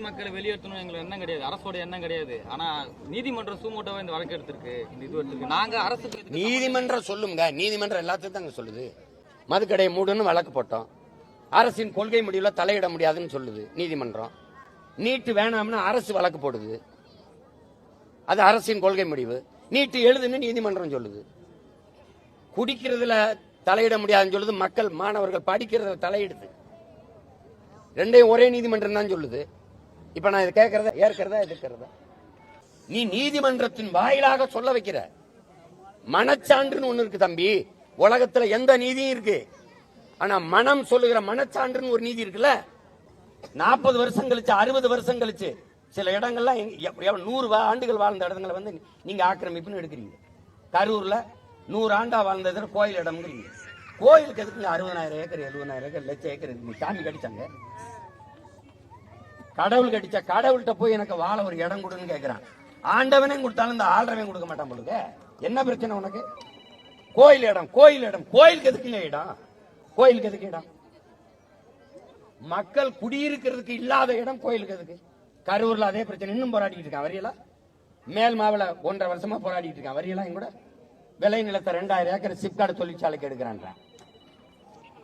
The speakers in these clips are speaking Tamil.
மக்களை வெளியேற்றணும் எங்களுக்கு எண்ணம் கிடையாது. அரசோட எண்ணம் கிடையாது. ஆனா நீதிமன்றம் சூமோட்டோவா இந்த வழக்கு எடுத்திருக்கு. இந்த இது எடுத்திருக்கு. நாங்க அரசுக்கு நீதிமன்றம் சொல்லுங்க. நீதிமன்றம் எல்லாத்தையும் தாங்க சொல்லுது. மதுக்கடையை மூடுன்னு வழக்கு போட்டோம். அரசின் கொள்கை முடிவுல தலையிட முடியாதுன்னு சொல்லுது நீதிமன்றம். நீட்டு வேணாம்னு அரசு வழக்கு போடுது. அது அரசின் கொள்கை முடிவு. நீட்டு எழுதுன்னு நீதிமன்றம் சொல்லுது. குடிக்கிறதுல தலையிட முடியாதுன்னு சொல்லுது. மக்கள் மாணவர்கள் படிக்கிறதுல தலையிடுது. ரெண்டையும் ஒரே நீதிமன்றம் தான் சொல்லுது. இப்ப நான் இதை கேட்கறத ஏற்கிறதா எதிர்க்கிறதா? நீ நீதிமன்றத்தின் வாயிலாக சொல்ல வைக்கிற. மனச்சான்றுன்னு ஒண்ணு இருக்கு தம்பி. உலகத்துல எந்த நீதியும் இருக்கு. ஆனா மனம் சொல்லுகிற மனச்சான்றுன்னு ஒரு நீதி இருக்குல்ல? நாற்பது வருஷம் கழிச்சு அறுபது வருஷம் கழிச்சு சில இடங்கள்லாம் நூறு ஆண்டுகள் வாழ்ந்த இடங்களை வந்து நீங்க ஆக்கிரமிப்புன்னு எடுக்கிறீங்க. கரூர்ல நூறு ஆண்டா வாழ்ந்ததுல கோயில் இடம்ங்கிறீங்க. கோயிலுக்கு எதுக்குங்க அறுபதாயிரம் ஏக்கர் எழுபதாயிரம் ஏக்கர் லட்சம் ஏக்கர் சாமி கடிச்சாங்க கடவுள் கடிச்ச கடவுள்கிட்ட போய் எனக்கு வாழ ஒரு இடம் கொடுன்னு கேட்கிறான் ஆண்டவனே கொடுத்தாலும் இந்த ஆள்றவன் கொடுக்க மாட்டான் பொழுது என்ன பிரச்சனை உனக்கு? கோயில் இடம் கோயில் இடம். கோயிலுக்கு எதுக்குங்க இடம்? கோயிலுக்கு எதுக்கு இடம்? மக்கள் குடியிருக்கிறதுக்கு இல்லாத இடம் கோயிலுக்கு எதுக்கு? கரூர்ல அதே பிரச்சனை. இன்னும் போராடிட்டு இருக்கான். வரியலா? மேல் மாவல ஒன்றரை வருஷமா போராடிட்டு இருக்கான். வரியலா என் கூட? விளை நிலத்தை ரெண்டாயிரம் ஏக்கர் சிப்காடு தொழிற்சாலைக்கு எடுக்கிறான்றான்.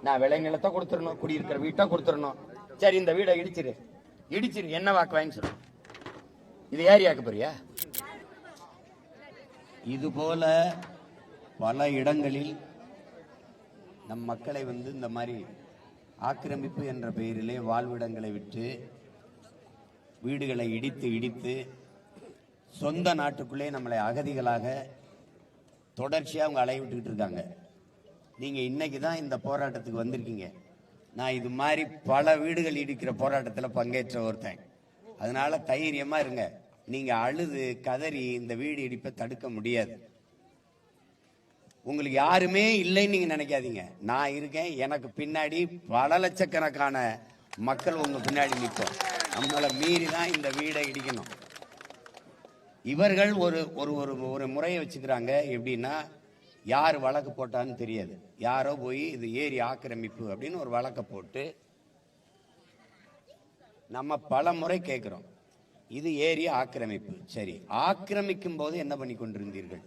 நான் விளை நிலத்தை கொடுத்துடணும் குடியிருக்கிற வீட்டை கொடுத்துடணும். சரி இந்த வீடை இடிச்சிரு. இடிச்சிரு என்ன வாக்கு வாங்கி சொல்லு. இது யாக்க போறியா இது போல பல இடங்களில் நம் மக்களை வந்து இந்த மாதிரி ஆக்கிரமிப்பு என்ற பெயரிலே வாழ்விடங்களை விட்டு வீடுகளை இடித்து இடித்து சொந்த நாட்டுக்குள்ளே நம்மளை அகதிகளாக தொடர்ச்சியாக அவங்க அலைய விட்டுக்கிட்டு இருக்காங்க. நீங்கள் இன்னைக்கு தான் இந்த போராட்டத்துக்கு வந்திருக்கீங்க. நான் இது மாதிரி பல வீடுகள் இடிக்கிற போராட்டத்தில் பங்கேற்ற ஒருத்தன். அதனால தைரியமா இருங்க. நீங்க அழுது கதறி இந்த வீடு இடிப்பை தடுக்க முடியாது. உங்களுக்கு யாருமே இல்லைன்னு நீங்க நினைக்காதீங்க. நான் இருக்கேன் எனக்கு பின்னாடி பல லட்சக்கணக்கான மக்கள் உங்க பின்னாடி நிற்போம். நம்மளை மீறி தான் இந்த வீடை இடிக்கணும். இவர்கள் ஒரு ஒரு ஒரு ஒரு முறையை வச்சுக்கிறாங்க. எப்படின்னா யார் வழக்கு போட்டான்னு தெரியாது. யாரோ போய் இது ஏரி ஆக்கிரமிப்பு அப்படின்னு ஒரு வழக்கை போட்டு நம்ம பல முறை கேட்குறோம் இது ஏரி ஆக்கிரமிப்பு. சரி ஆக்கிரமிக்கும் போது என்ன பண்ணி கொண்டிருந்தீர்கள்?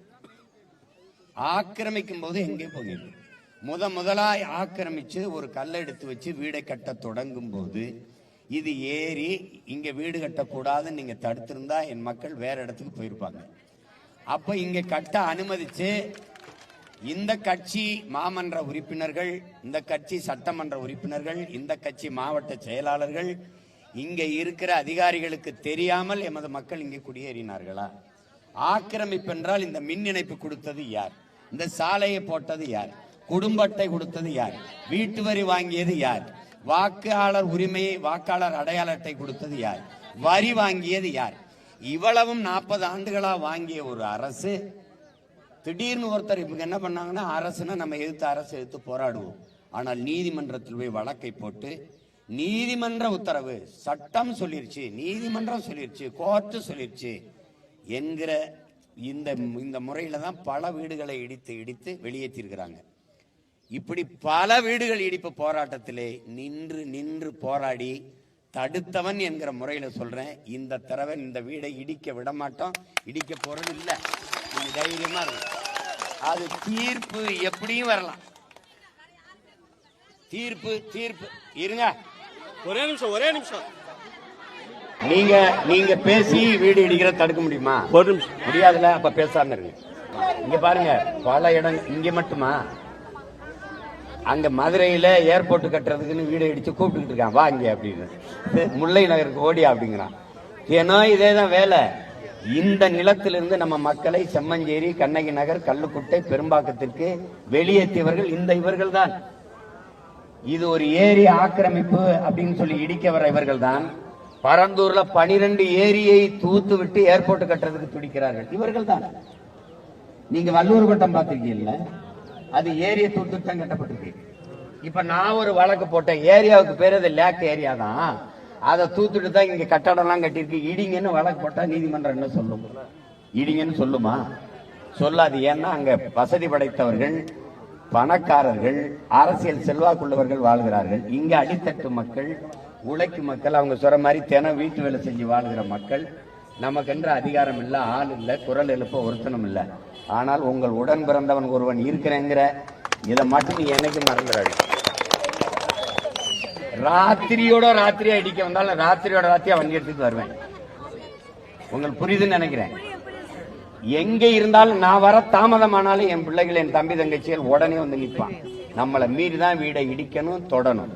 ஆக்கிரமிக்கும் போது எங்கே போனீர்கள்? முத முதலாய் ஆக்கிரமிச்சு ஒரு கல்லை எடுத்து வச்சு வீடை கட்ட தொடங்கும் போது இது ஏறி இங்க வீடு கட்டக்கூடாதுன்னு நீங்க தடுத்திருந்தா என் மக்கள் வேற இடத்துக்கு போயிருப்பாங்க. அப்ப இங்க கட்ட அனுமதிச்சு இந்த கட்சி மாமன்ற உறுப்பினர்கள் இந்த கட்சி சட்டமன்ற உறுப்பினர்கள் இந்த கட்சி மாவட்ட செயலாளர்கள் இங்கே இருக்கிற அதிகாரிகளுக்கு தெரியாமல் எமது மக்கள் இங்கே குடியேறினார்களா? ஆக்கிரமிப்பு என்றால் இந்த மின் இணைப்பு கொடுத்தது யார்? இந்த சாலையை போட்டது யார்? குடும்ப அட்டை கொடுத்தது யார்? வீட்டு வரி வாங்கியது யார்? வாக்காளர் உரிமையை வாக்காளர் அடையாள அட்டை கொடுத்தது யார்? வரி வாங்கியது யார்? இவ்வளவும் நாற்பது ஆண்டுகளா வாங்கிய ஒரு அரசு திடீர்னு ஒருத்தர் இப்போ என்ன பண்ணாங்கன்னா அரசுனா நம்ம எதிர்த்து அரசு எதிர்த்து போராடுவோம். ஆனால் நீதிமன்றத்தில் போய் வழக்கை போட்டு நீதிமன்ற உத்தரவு சட்டம் சொல்லிருச்சு நீதிமன்றம் சொல்லிருச்சு கோர்ட்டு சொல்லிருச்சு என்கிற இந்த இந்த முறையில தான் பல வீடுகளை இடித்து இடித்து வெளியேற்றிருக்கிறாங்க. இப்படி பல வீடுகள் இடிப்பு போராட்டத்திலே நின்று நின்று போராடி தடுத்தவன் என்கிற முறையில சொல்றேன். இந்த தடவை இந்த வீடை இடிக்க விட மாட்டோம் இடிக்க போறது இல்லை நீங்க தைரியமா இருங்க. அது தீர்ப்பு எப்படியும் வரலாம். தீர்ப்பு தீர்ப்பு. இருங்க. ஒரே நிமிஷம் ஒரே நிமிஷம். நீங்க நீங்க பேசி வீடு இடிக்கிற தடுக்க முடியுமா? ஒரு நிமிஷம். முடியாதுல அப்ப பேசாம இருங்க. இங்க பாருங்க பல இடம் இங்க மட்டுமா? அங்க மதுரையில ஏர்போர்ட் கட்டுறதுக்குன்னு வீடு இடிச்சு கூப்பிட்டுக்கிட்டு இருக்கான். வா இங்க அப்படின்னு. முல்லை நகருக்கு ஓடியா அப்படிங்கிறான். ஏன்னா இதே தான் வேலை. இந்த நிலத்திலிருந்து நம்ம மக்களை செம்மஞ்சேரி கண்ணகி நகர் கல்லுக்குட்டை பெரும்பாக்கத்திற்கு வெளியேற்றியவர்கள் இந்த இவர்கள் தான் இது ஒரு ஏரி ஆக்கிரமிப்பு அப்படின்னு சொல்லி இடிக்க வர இவர்கள் தான் பரந்தூர்ல பனிரெண்டு ஏரியை தூத்து விட்டு ஏர்போர்ட் கட்டுறதுக்கு துடிக்கிறார்கள். இவர்கள் தான் நீங்க வல்லூர் கோட்டம் பார்த்திருக்கீங்கல்ல? அது ஏரியை தூத்து தான் கட்டப்பட்டிருக்கு. இப்ப நான் ஒரு வழக்கு போட்டேன். ஏரியாவுக்கு பேர் அது லேக் ஏரியா தான் அதை தூத்துட்டு தான் இங்க கட்டடம்லாம் கட்டியிருக்கு. இடிங்கன்னு வழக்கு போட்டா நீதிமன்றம் என்ன சொல்லும்? இடிங்கன்னு சொல்லுமா? சொல்லாது. ஏன்னா அங்க வசதி படைத்தவர்கள் பணக்காரர்கள் அரசியல் செல்வாக்குள்ளவர்கள் வாழ்கிறார்கள். இங்க அடித்தட்டு மக்கள் உழைக்கும் மக்கள் அவங்க சொல்ற மாதிரி தினம் வீட்டு வேலை செஞ்சு வாழுகிற மக்கள் நமக்கென்ற அதிகாரம் இல்லை ஆள் இல்லை குரல் எழுப்ப ஒருத்தனும் இல்லை. ஆனால் உங்கள் உடன் பிறந்தவன் ஒருவன் இருக்கிறேங்கிற இதை மட்டும் நீ என்னைக்கு மறந்துடாது ராத்திரியோட ராத்திரியா இடிக்க வந்தாலும் ராத்திரியோட ராத்திரியா வண்டி எடுத்துட்டு வருவேன். உங்களுக்கு புரியுதுன்னு நினைக்கிறேன். எங்க இருந்தாலும் நான் வர தாமதமானாலும் என் பிள்ளைகள் என் தம்பி தங்கச்சிகள் உடனே வந்து நிற்பான் நம்மளை மீறி தான் வீடை இடிக்கணும் தொடணும்.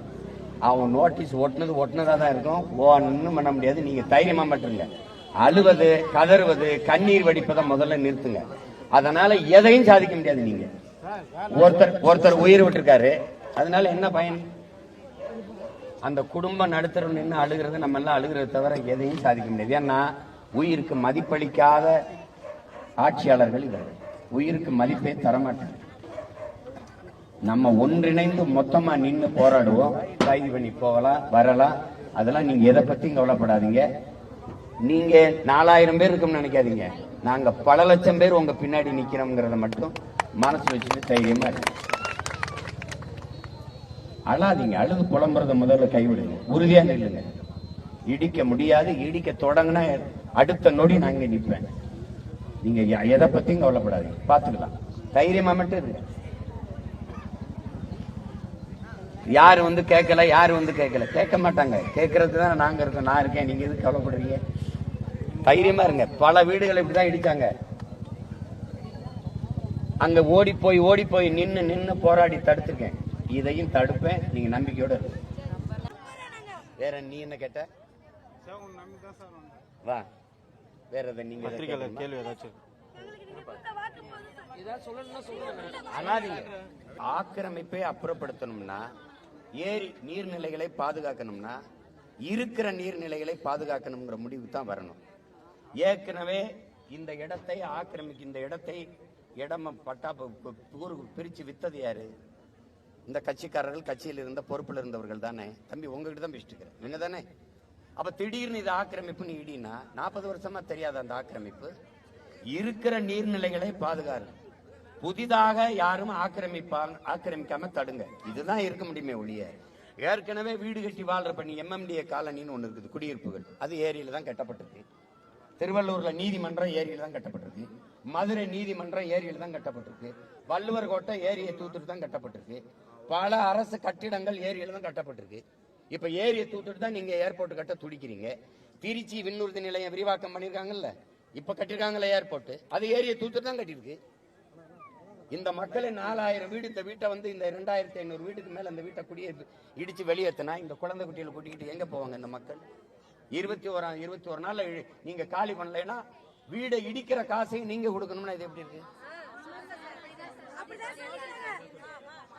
அவன் நோட்டீஸ் ஒட்டினது ஒட்டினதா தான் இருக்கும். ஒன்றும் பண்ண முடியாது. நீங்க தைரியமா மட்டுங்க அழுவது கதறுவது கண்ணீர் வடிப்பதை முதல்ல நிறுத்துங்க. அதனால எதையும் சாதிக்க முடியாது நீங்க. ஒருத்தர் ஒருத்தர் உயிர் விட்டுருக்காரு. அதனால என்ன பயன்? அந்த குடும்பம் நடுத்தரம் நின்று அழுகிறது நம்ம எல்லாம் அழுகிறத தவிர எதையும் சாதிக்க முடியாது. ஏன்னா உயிருக்கு மதிப்பளிக்காத ஆட்சியாளர்கள் இவர்கள் உயிருக்கு மதிப்பே தரமாட்டாங்க நம்ம ஒன்றிணைந்து மொத்தமா நின்று போராடுவோம். கைது பண்ணி போகலாம் வரலாம். அதெல்லாம் நீங்க எதை பத்தியும் கவலைப்படாதீங்க. நீங்க நாலாயிரம் பேர் இருக்கும்னு நினைக்காதீங்க. நாங்க பல லட்சம் பேர் உங்க பின்னாடி நிக்கிறோம்ங்கிறத மட்டும் மனசு வச்சுட்டு தைரியமா இருக்கு அழாதீங்க. அழுது புலம்புறத முதல்ல கைவிடுங்க உறுதியா நில்லுங்க. இடிக்க முடியாது. இடிக்க தொடங்கினா அடுத்த நொடி நான் இங்க நிற்பேன் நீங்க எதை பத்தியும் கவலைப்படாதீங்க. பாத்துக்கலாம் தைரியமா மட்டும் இருங்க. யாரு வந்து கேட்கல? யாரு வந்து கேட்கல? கேட்க மாட்டாங்க. கேட்கறது தான் நாங்க இருக்கோம். நான் இருக்கேன். நீங்க எதுக்கு கவலைப்படுறீங்க? தைரியமா இருங்க. பல வீடுகள் இப்படிதான் இடிச்சாங்க. அங்க ஓடி போய் ஓடி போய் நின்னு நின்னு போராடி தடுத்துருக்கேன். இதையும் தடுப்பேன். நீங்க நம்பிக்கையோட இருங்க. வேற நீ என்ன கேட்ட? வா. வேற எதை நீங்க? கேள்வி ஏதாச்சும் அனாதீங்க ஆக்கிரமிப்பை அப்புறப்படுத்தணும்னா ஏரி நீர்நிலைகளை பாதுகாக்கணும்னா இருக்கிற நீர்நிலைகளை பாதுகாக்கணுங்கிற முடிவு தான் வரணும். ஏற்கனவே இந்த இடத்தை ஆக்கிரமிக்க இந்த இடத்தை இடம பட்டா ஊருக்கு பிரிச்சு வித்தது யாரு? இந்த கட்சிக்காரர்கள் கட்சியில் இருந்த பொறுப்பில் இருந்தவர்கள் தானே. தம்பி உங்ககிட்ட தான் பேசிட்டு என்ன தானே அப்ப திடீர்னு இது ஆக்கிரமிப்பு நீ இடினா நாற்பது வருஷமா தெரியாத அந்த ஆக்கிரமிப்பு இருக்கிற நீர்நிலைகளை பாதுகாரு. புதிதாக யாரும் ஆக்கிரமிப்பாங்க ஆக்கிரமிக்காம தடுங்க. இதுதான் இருக்க முடியுமே ஒழிய. ஏற்கனவே வீடு கட்டி வாழ்ற பண்ணி எம்எம்டிஏ காலனின்னு ஒன்று இருக்குது குடியிருப்புகள். அது ஏரியில தான் கட்டப்பட்டிருக்கு. திருவள்ளூர்ல நீதிமன்றம் ஏரியில தான் கட்டப்பட்டிருக்கு. மதுரை நீதிமன்றம் ஏரியில தான் கட்டப்பட்டிருக்கு. வள்ளுவர் கோட்டை ஏரியை தூத்துட்டு தான் கட்டப்பட்டிருக்கு. பல அரசு கட்டிடங்கள் ஏரியில தான் கட்டப்பட்டிருக்கு. இப்ப ஏரியை தூத்துட்டு தான் நீங்க ஏர்போர்ட் கட்ட துடிக்கிறீங்க. திருச்சி விண்ணூர்தி நிலையம் விரிவாக்கம் பண்ணிருக்காங்கல்ல? இப்ப கட்டிருக்காங்கல்ல ஏர்போர்ட் அது ஏரியை தூத்துட்டு தான் கட்டியிருக்கு. இந்த மக்களை நாலாயிரம் வீடு இந்த வீட்டை வந்து இந்த ரெண்டாயிரத்தி ஐநூறு வீட்டுக்கு மேல இந்த வீட்டை குடியே இடிச்சு வெளியேற்றினா இந்த குழந்தை குட்டியில கூட்டிக்கிட்டு எங்க போவாங்க இந்த மக்கள்? இருபத்தி ஓராம் இருபத்தி ஒரு நாள் நீங்க காலி பண்ணலைன்னா வீடை இடிக்கிற காசையும் நீங்க கொடுக்கணும்னா இது எப்படி இருக்கு?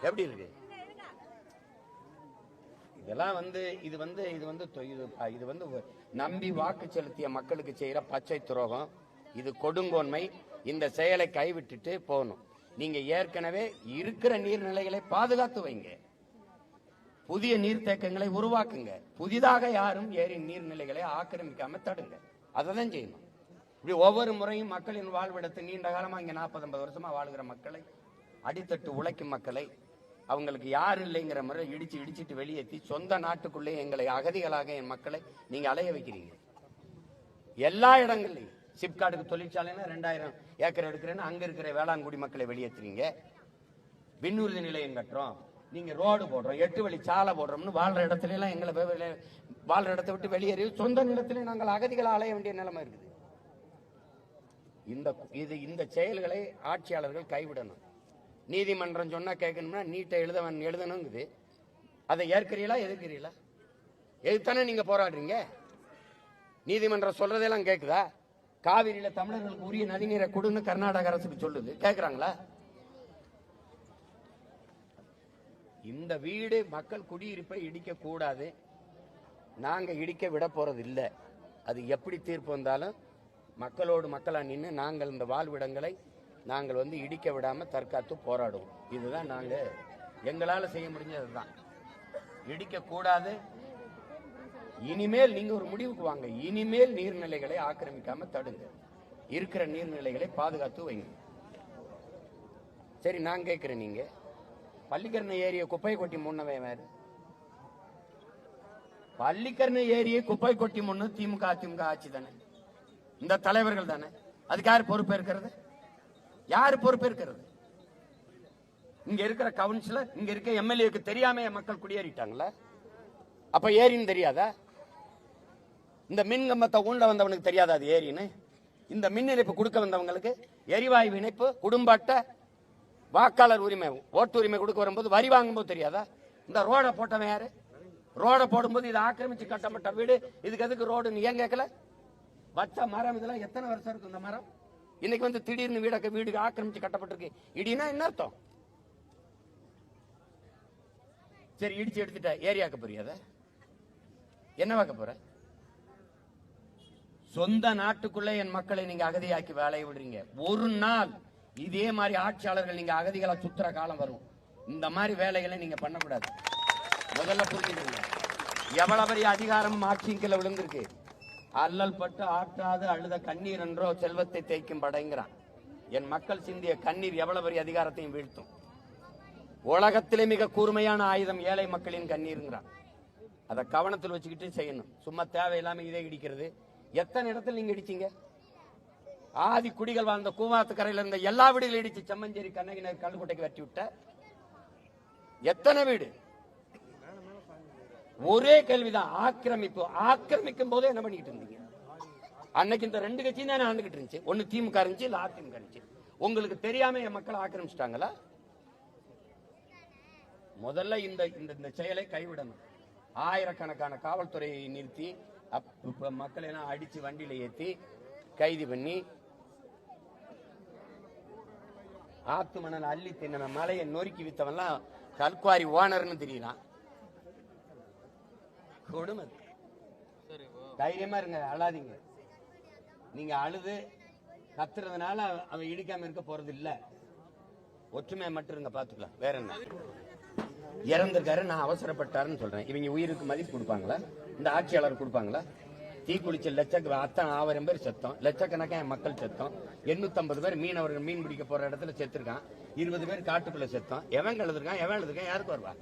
எப்படி இருக்கு? இதெல்லாம் வந்து இது வந்து இது வந்து இது வந்து நம்பி வாக்கு செலுத்திய மக்களுக்கு செய்யற பச்சை துரோகம். இது கொடுங்கோன்மை. இந்த செயலை கைவிட்டுட்டு போகணும். நீங்க ஏற்கனவே இருக்கிற நீர்நிலைகளை பாதுகாத்து வைங்க. புதிய நீர்த்தேக்கங்களை உருவாக்குங்க. புதிதாக யாரும் ஏரி நீர்நிலைகளை ஆக்கிரமிக்காம தடுங்க. அதை தான் செய்யணும். இப்படி ஒவ்வொரு முறையும் மக்களின் வாழ்விடத்தை நீண்ட காலமா இங்க நாற்பது ஐம்பது வருஷமா வாழ்கிற மக்களை அடித்தட்டு உழைக்கும் மக்களை அவங்களுக்கு யார் இல்லைங்கிற முறை இடிச்சு இடிச்சிட்டு வெளியேற்றி சொந்த நாட்டுக்குள்ளே எங்களை அகதிகளாக என் மக்களை நீங்க அலைய வைக்கிறீங்க. எல்லா இடங்கள்லையும். சிப்காட்டுக்கு தொழிற்சாலைன்னா ரெண்டாயிரம் ஏக்கர் எடுக்கிறேன்னு அங்க இருக்கிற வேளாண்குடி மக்களை வெளியேற்றுறீங்க விண்ணூர்தி நிலையம் கட்டுறோம். நீங்க ரோடு போடுறோம். எட்டு வழி சாலை போடுறோம்னு வாழ்ற இடத்துல எல்லாம் எங்களை வாழ்ற இடத்தை விட்டு வெளியேறி சொந்த நிலத்திலே நாங்கள் அகதிகளை அலைய வேண்டிய நிலைமை இருக்குது. இந்த இது இந்த செயல்களை ஆட்சியாளர்கள் கைவிடணும். நீதிமன்றம் சொன்னா கேட்கணும்னா நீட்டை எழுதவன் எழுதணுங்குது. அதை ஏற்கிறீங்களா எதிர்க்கிறீங்களா எதுத்தானே நீங்க போராடுறீங்க? நீதிமன்றம் சொல்றதெல்லாம் கேட்குதா காவிரியில தமிழர்களுக்கு உரிய நதிநீரை கொடுன்னு கர்நாடக அரசுக்கு சொல்லுது. கேட்குறாங்களா இந்த வீடு மக்கள் குடியிருப்பை இடிக்க கூடாது. நாங்க இடிக்க விட போறது இல்லை. அது எப்படி தீர்ப்பு வந்தாலும் மக்களோடு மக்களாக நின்று நாங்கள் இந்த வாழ்விடங்களை நாங்கள் வந்து இடிக்க விடாமல் தற்காத்து போராடுவோம். இதுதான் நாங்கள் எங்களால் செய்ய முடிஞ்சது தான் இடிக்கக்கூடாது இனிமேல் நீங்கள் ஒரு முடிவுக்கு வாங்க. இனிமேல் நீர்நிலைகளை ஆக்கிரமிக்காமல் தடுங்க. இருக்கிற நீர்நிலைகளை பாதுகாத்து வைங்க. சரி நான் கேட்குறேன் நீங்கள் பள்ளிக்கரணை ஏரிய குப்பை கொட்டி முன்னவே வேறு பள்ளிக்கரணை ஏரியை குப்பை கொட்டி முன்னு திமுக அதிமுக ஆட்சி தானே? இந்த தலைவர்கள் தானே? அதுக்கு யார் பொறுப்பேற்கிறது? யார் பொறுப்பேற்கிறது இங்க இருக்கிற கவுன்சிலர் இங்க இருக்க எம்எல்ஏக்கு தெரியாம மக்கள் குடியேறிட்டாங்களா? அப்ப ஏரின்னு தெரியாதா? இந்த மின் கம்பத்தை ஊண்ட வந்தவனுக்கு தெரியாதா அது ஏரின்னு? இந்த மின் இணைப்பு கொடுக்க வந்தவங்களுக்கு எரிவாயு இணைப்பு குடும்ப அட்டை வாக்காளர் உரிமை ஓட்டு உரிமை கொடுக்க வரும்போது வரி வாங்கும்போது தெரியாதா? இந்த ரோடை போட்டவன் யாரு? ரோடை போடும்போது இதை ஆக்கிரமிச்சு கட்டப்பட்ட வீடு இதுக்கு எதுக்கு ரோடுன்னு ஏன் கேட்கல? வச்ச மரம் இதெல்லாம் எத்தனை வருஷம் இருக்கும் இந்த மரம்? இன்னைக்கு வந்து திடீர்னு வீடாக்க வீடு ஆக்கிரமிச்சு கட்டப்பட்டிருக்கு. இடினா என்ன அர்த்தம்? சரி இடிச்சு எடுத்துட்ட ஏரியாக்க போறியாத என்ன பார்க்க போற? சொந்த நாட்டுக்குள்ளே என் மக்களை நீங்க அகதியாக்கி வேலையை விடுறீங்க. ஒரு நாள் இதே மாதிரி ஆட்சியாளர்கள் நீங்க அகதிகளை சுத்துற காலம் வரும். இந்த மாதிரி வேலைகளை நீங்க பண்ணக்கூடாது. முதல்ல புரிஞ்சுக்கங்க. எவ்வளவு பெரிய அதிகாரம் ஆட்சியின் கீழே விழுந்திருக்கு. அல்லல் பட்டு ஆற்றாது அழுத கண்ணீர் என்றோ செல்வத்தை தேய்க்கும் படைங்கிறான். என் மக்கள் சிந்திய கண்ணீர் எவ்வளவு பெரிய அதிகாரத்தையும் வீழ்த்தும். உலகத்திலே மிக கூர்மையான ஆயுதம் ஏழை மக்களின் கண்ணீருங்கிறான். அதை கவனத்தில் வச்சுக்கிட்டு செய்யணும். சும்மா தேவையில்லாம இதை இடிக்கிறது. எத்தனை இடத்துல நீங்க இடிச்சீங்க? ஆதி குடிகள் வாழ்ந்த கூவாத்துக்கரையில் இருந்த எல்லா வீடுகளும் இடிச்சு செம்மஞ்சேரி கண்ணகி நகர் கல்லுக்கோட்டைக்கு வெட்டி விட்ட. எத்தனை வீடு? ஒரே கேள்விதான் ஆக்கிரமிப்பு. ஆக்கிரமிக்கும் போதே என்ன பண்ணிக்கிட்டு இருந்தீங்க? அன்னைக்கு இந்த ரெண்டு கட்சியும் தானே ஆண்டுகிட்டு இருந்துச்சு. ஒன்னு திமுக இருந்துச்சு இல்ல அதிமுக இருந்துச்சு. உங்களுக்கு தெரியாம என் மக்களை ஆக்கிரமிச்சிட்டாங்களா? முதல்ல இந்த இந்த இந்த செயலை கைவிடணும். ஆயிரக்கணக்கான காவல்துறையை நிறுத்தி அப்- மக்களை எல்லாம் அடிச்சு வண்டியில ஏத்தி கைது பண்ணி ஆத்து மணல் அள்ளி தின்ன மலையை நொறுக்கி வித்தவன்லாம் கல்குவாரி ஓனர்னு தெரியலாம் கொடுமை. தைரியமா இருங்க அழாதீங்க. நீங்க அழுது கத்துறதுனால அவன் இடிக்காம இருக்க போறது இல்ல. ஒற்றுமை மட்டும் இருங்க பாத்துக்கலாம். வேற என்ன? இறந்திருக்காரு நான் அவசரப்பட்டாருன்னு சொல்றேன். இவங்க உயிருக்கு மதிப்பு கொடுப்பாங்களா? இந்த ஆட்சியாளர் கொடுப்பாங்களா? தீக்குளிச்ச லட்ச அத்தனை ஆயிரம் பேர் செத்தோம். லட்சக்கணக்கான மக்கள் செத்தோம். 850 பேர் மீனவர்கள் மீன் பிடிக்க போற இடத்துல செத்துருக்கான். இருபது பேர் காட்டுக்குள்ள செத்தோம். எவன் எழுதுருக்கான் எவன் எழுதுருக்கான் யாருக்கு வருவா?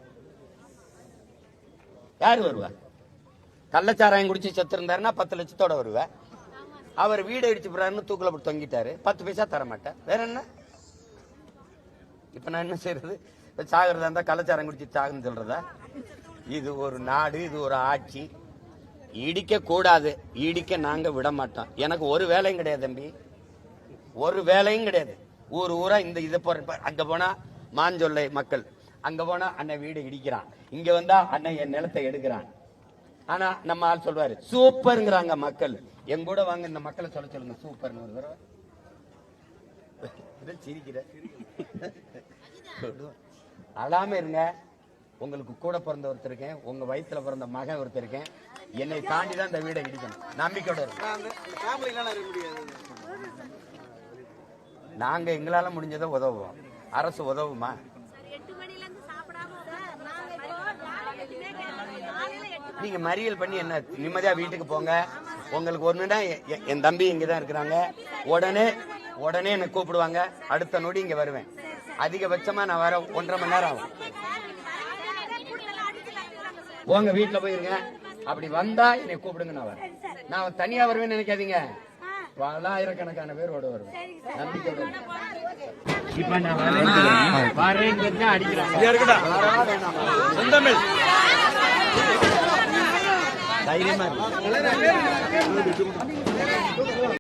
யாரு வருவா? கள்ளச்சாராயம் குடிச்சு செத்து இருந்தாருன்னா பத்து லட்சத்தோட வருவேன். அவர் வீடு அடிச்சு போறாருன்னு தூக்கில் போட்டு தொங்கிட்டாரு. பத்து பைசா தர மாட்டேன். வேற என்ன? இப்ப நான் என்ன செய்யறது இப்போ சாகிறதா இருந்தால் கள்ளச்சாரம் குடிச்சு சாகுன்னு சொல்றதா? இது ஒரு நாடு இது ஒரு ஆட்சி. இடிக்க கூடாது. இடிக்க நாங்க விட மாட்டோம். எனக்கு ஒரு வேலையும் கிடையாது தம்பி. ஒரு வேலையும் கிடையாது. ஊர் ஊரா இந்த இதை போற அங்க போனா மாஞ்சொல்லை மக்கள். அங்க போனா அண்ணன் வீடு இடிக்கிறான். இங்க வந்தா அண்ணன் என் நிலத்தை எடுக்கிறான். ஆனா நம்ம ஆள் சொல்வாரு சூப்பர்ங்கிறாங்க மக்கள். எங்க கூட வாங்க இந்த மக்களை சொல்ல சொல்லுங்க சூப்பர்னு ஒரு தடவை. சிரிக்கிற. அழாம இருங்க. உங்களுக்கு கூட பிறந்த ஒருத்தர் இருக்கேன் உங்க வயசுல பிறந்த மகன் ஒருத்தர் இருக்கேன். என்னை தாண்டி தான் இந்த வீடை இடிக்கணும். நம்பிக்கையோட இருங்க. நாங்க எங்களால முடிஞ்சதை உதவுவோம். அரசு உதவுமா எட்டு மணில இருந்து சாப்பிடாம சார் நாங்க இப்போ நாளைக்கு எட்டுமே கேட்கறோம். காலையில எட்டு மணி நீங்க மறியல் பண்ணி என்ன நிம்மதியா வீட்டுக்கு போங்க. உங்களுக்கு ஒண்ணுனா என் தம்பி இங்க தான் இருக்கிறாங்க. உடனே உடனே என்ன கூப்பிடுவாங்க. அடுத்த நொடி இங்க வருவேன். அதிகபட்சமா நான் வர ஒன்றரை மணி நேரம் ஆகும். போங்க வீட்டுல போயிருங்க. அப்படி வந்தா என்னை கூப்பிடுங்க நான் வரேன். நான் தனியா வருவேன்னு நினைக்காதீங்க. பலாயிரக்கணக்கான பேரோட வருவேன். வருவேன். இப்ப நான் வரேன். வரேன்னு அடிக்கிறாங்க வரவா